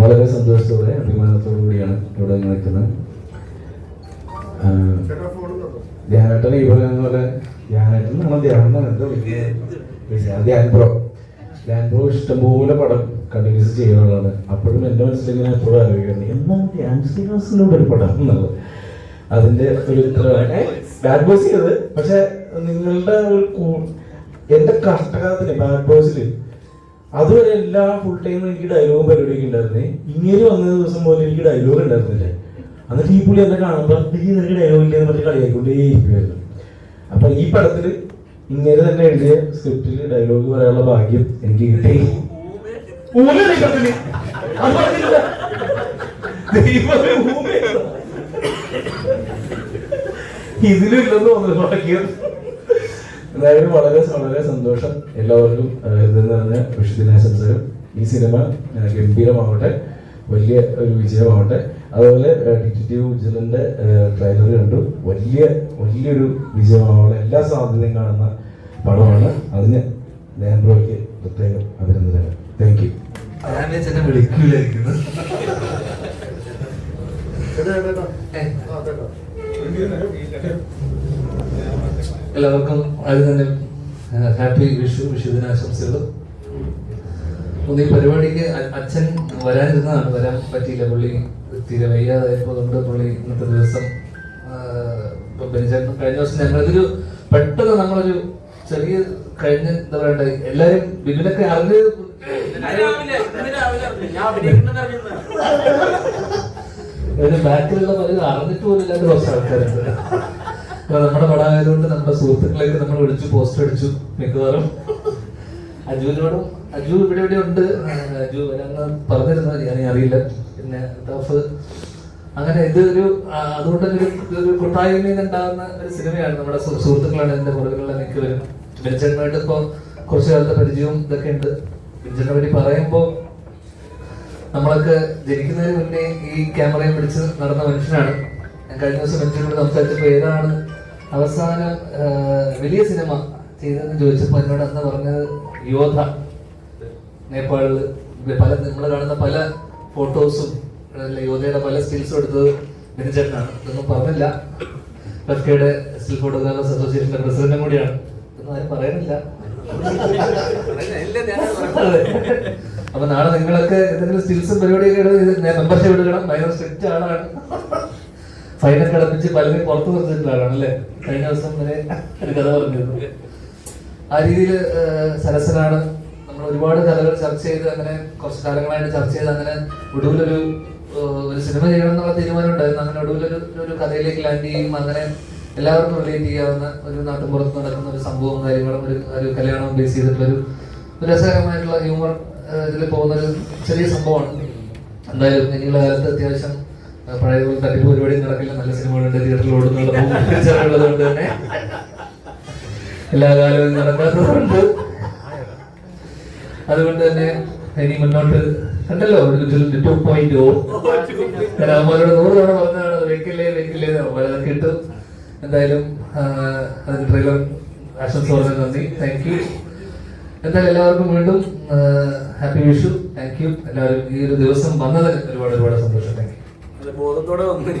വളരെ സന്തോഷത്തോടെ അഭിമാനത്തോടു കൂടിയാണ് ഇവിടെ നിൽക്കുന്നത്. ധ്യാനട്ടൻ ഈ പറയുന്ന പോലെ ധ്യാനേട്ടൻ നമ്മൾ ധ്യാനം എന്തോ വലിയ. ധ്യാൻ പ്രോ ധ്യാൻ പ്രോ ഇഷ്ടംപോലെ പടം കണ്ടിന്യൂസ് ചെയ്യുന്നതാണ് അപ്പോഴും എന്റെ മനസ്സിലിങ്ങനെ എപ്പോഴും ആലോചിക്കുന്നത് എന്താണ് ധ്യാൻ ശ്രീനിവാസിനോട് ഒരു പടം എന്നുള്ളത്? അതിന്റെ ഒരു ബാഡ് ബോസ് ചെയ്തത് പക്ഷെ നിങ്ങളുടെ എന്റെ കഷ്ടകാലത്തിന് ബാഡ് ബോസിൽ അതുവരെ എല്ലാ ഫുൾ ടൈം എനിക്ക് ഡയലോഗും പരിപാടിയൊക്കെ ഉണ്ടായിരുന്നേ. ഇങ്ങനെ വന്ന ദിവസം പോലെ എനിക്ക് ഡയലോഗ് ഉണ്ടായിരുന്നില്ല. എന്നിട്ട് ഈ പുള്ളി എന്നെ കാണുമ്പോൾ ഈ നിനക്ക് ഡയലോഗ് ഇല്ലെന്ന് പറഞ്ഞ് കളിയാക്കൊണ്ടേ ഇരിക്കുമായിരുന്നു അപ്പൊ ഈ പടത്തിൽ ഇങ്ങനെ തന്നെ എഴുതിയ സ്ക്രിപ്റ്റിൽ ഡയലോഗ് പറയാനുള്ള ഭാഗ്യം എനിക്ക് കിട്ടി. ഊമയാണ് ഈ പടത്തിൽ. അത് പറഞ്ഞില്ല. ദൈവമേ, ഊമയാണ്. ഇതിലില്ലെന്ന് തോന്നുന്നു എന്തായാലും വളരെ വളരെ സന്തോഷം എല്ലാവർക്കും ഇതിൽ നിറഞ്ഞ വിഷുദിനാശംസകൾ ഈ സിനിമ ഗംഭീരമാവട്ടെ. വലിയ ഒരു വിജയമാവട്ടെ. അതുപോലെ ഡിറ്റക്റ്റീവ് ഉജ്ജലന്റെ ട്രെയിലർ കണ്ടു. വലിയ വലിയൊരു വിജയമാവാനുള്ള എല്ലാ സാധ്യതയും കാണുന്ന പടമാണ്. അതിന് നെഹ്റുക്ക് പ്രത്യേകം അഭിനന്ദനങ്ങൾ. താങ്ക് യു ഞാൻ വിചാരിച്ചെന്നെ വിളിക്കൂലായിരിക്കുന്നു എല്ലാവർക്കും ആദ്യം തന്നെ ഹാപ്പി വിഷു വിഷുദിനാശംസകൾ. ഒന്ന് ഈ പരിപാടിക്ക് അച്ഛൻ വരാനിരുന്നതാണ്. വരാൻ പറ്റിയില്ല പുള്ളി. തീരെ വയ്യാതായപ്പോൾ കൊണ്ട് പുള്ളി ഇന്നത്തെ ദിവസം ബെഞ്ചാൻ കഴിഞ്ഞ ദിവസം ഞങ്ങളതൊരു പെട്ടെന്ന് നമ്മളൊരു ചെറിയ കഴിഞ്ഞ എന്താ പറയണ്ട എല്ലാരും ബിബിനൊക്കെ അറിഞ്ഞ് ഇതിന് ബാക്കിലുള്ള പലരും അറിഞ്ഞിട്ട് പോലും ഇല്ലാത്ത കുറച്ച് ആൾക്കാരുണ്ട്. നമ്മുടെ പടമായതുകൊണ്ട് നമ്മുടെ സുഹൃത്തുക്കളെയൊക്കെ നമ്മൾ വിളിച്ചു പോസ്റ്റർ അടിച്ചു മിക്കവാറും. അജുവിനോടും അജു ഇവിടെ ഇവിടെ ഉണ്ട്. അജു വരാന്ന് പറഞ്ഞിരുന്നു ഞാൻ അറിയില്ല. പിന്നെ ടഫ് അങ്ങനെ ഒരു അതുകൊണ്ട് തന്നെ ഒരു കൂട്ടായ്മയിൽ ഉണ്ടാകുന്ന ഒരു സിനിമയാണ് നമ്മുടെ സുഹൃത്തുക്കളാണ് ഇതിന്റെ പുറകിലുള്ള മിക്കവരും. ബെഞ്ചന്മായിട്ട് ഇപ്പൊ കുറച്ചു കാലത്തെ പരിചയവും ഇതൊക്കെ ഉണ്ട്. ബെഞ്ചനെ പറ്റി പറയുമ്പോൾ നമ്മളൊക്കെ ജനിക്കുന്നതിന് മുന്നേ ഈ ക്യാമറയും പിടിച്ച് നടന്ന മനുഷ്യനാണ്. ഞാൻ കഴിഞ്ഞ ദിവസം മനുഷ്യനോട് സംസാരിച്ചപ്പോൾ ഏതാണ് അവസാനം വലിയ സിനിമ ചെയ്തതെന്ന് ചോദിച്ചപ്പോൾ എന്നോട് അന്ന് പറഞ്ഞത് യോധ. നേപ്പാളിൽ പല നമ്മൾ കാണുന്ന പല ഫോട്ടോസും യോധയുടെ പല സ്റ്റിൽസും എടുത്തത് ബിനുചേട്ടനാണ് ഇതൊന്നും പറഞ്ഞില്ല. റഫ്കയുടെ സ്റ്റിൽ ഫോട്ടോഗ്രാഫേഴ്സ് അസോസിയേഷന്റെ പ്രസിഡന്റും കൂടിയാണ്. ഇതൊന്നും ആരും പറയുന്നില്ല അപ്പൊ നാളെ നിങ്ങളൊക്കെ എന്തെങ്കിലും സ്റ്റിൽസും പരിപാടിയൊക്കെ മെമ്പർഷിപ്പ് എടുക്കണം. ഭയങ്കര സ്ട്രിക്റ്റ് ആളാണ്. ഫൈനൽ കിടപ്പിച്ച് പലരും പുറത്തു നിർത്തിയിട്ടുള്ള ആളാണ് കഴിഞ്ഞ ദിവസം വരെ ഒരു കഥ പറഞ്ഞിരുന്നു. ആ രീതിയിൽ സരസനാണ്. നമ്മൾ ഒരുപാട് കഥകൾ ചർച്ച ചെയ്ത് അങ്ങനെ കുറച്ച് കാലങ്ങളായിട്ട് ചർച്ച ചെയ്ത് അങ്ങനെ ഒടുവിലൊരു ഒരു സിനിമ ചെയ്യണം എന്നുള്ള തീരുമാനം ഉണ്ടായിരുന്നു. അങ്ങനെ ഒടുവിലൊരു ഒരു കഥയിലേക്ക് ലാൻഡ് ചെയ്യും. അങ്ങനെ എല്ലാവർക്കും റിലേറ്റ് ചെയ്യാവുന്ന ഒരു നാട്ടിൻ പുറത്ത് നടക്കുന്ന ഒരു സംഭവം കാര്യങ്ങളും ഒരു ഒരു കല്യാണം ബേസ് ചെയ്തിട്ടുള്ള ഒരു രസകരമായിട്ടുള്ള ഹ്യൂമർ ഇതിൽ പോകുന്നൊരു ചെറിയ സംഭവമാണ്. എന്തായാലും ഇനിയുള്ള കാലത്ത് അത്യാവശ്യം പഴയ പോലെ തട്ടിപ്പ് പരിപാടി നടക്കില്ല. നല്ല സിനിമകളുണ്ട് തിയേറ്ററിൽ ഓടുന്നുണ്ട് തിരിച്ചറിവുള്ളത് കൊണ്ട് തന്നെ എല്ലാ കാലവും നടക്കാത്തതുകൊണ്ട് അതുകൊണ്ട് തന്നെ ഇനി മുന്നോട്ട് കണ്ടല്ലോ ടു പോയിന്റ് ഓ? ഞാൻ അവന്മാരോട് നൂറ് തവണ പറഞ്ഞതാണ് അത് വെക്കില്ലേ വെക്കില്ലേ എന്ന്. കിട്ടും. എന്തായാലും അതിന് ട്രെയിലർ ആശംസ പറഞ്ഞ നന്ദി. താങ്ക് യു എന്തായാലും എല്ലാവർക്കും വീണ്ടും ഹാപ്പി വിഷു താങ്ക് യു എല്ലാവരും ഈ ഒരു ദിവസം വന്നതിന് ഒരുപാട് ഒരുപാട് സന്തോഷം. താങ്ക് യു ബോധത്തോടെ വന്നു